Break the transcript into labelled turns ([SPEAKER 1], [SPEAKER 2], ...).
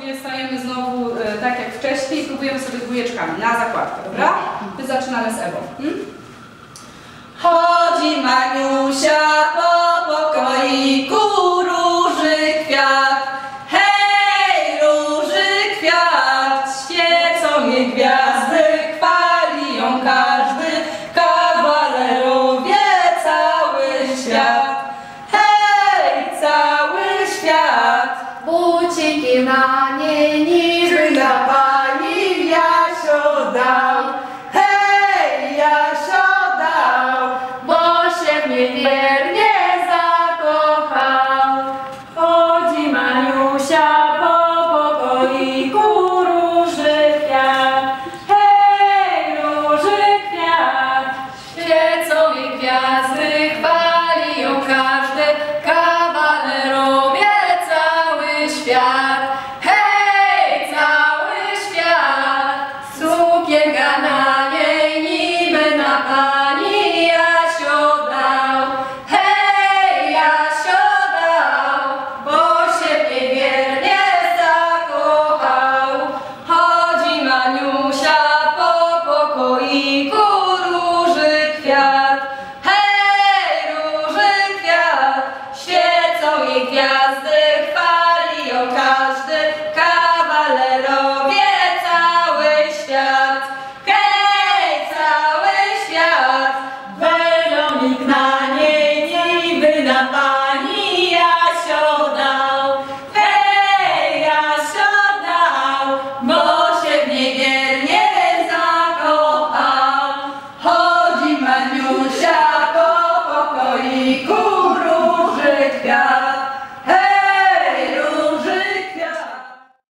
[SPEAKER 1] sobie stajemy znowu e, tak jak wcześniej i próbujemy sobie dwójeczkami na zakładkę, dobra? My zaczynamy z Ewą. Hmm? Chodzi Maniusia po pokoiku,
[SPEAKER 2] Buciki na niej niby na pani Jasio dał.
[SPEAKER 1] Hej, Jasio dał.
[SPEAKER 2] Bo się w niej wiernie zakochał. Chodzi Maniusia po pokoiku róży kwiat. Hej, róży kwiat. Świecą jej gwiazdy,
[SPEAKER 1] sobie gwiazdy.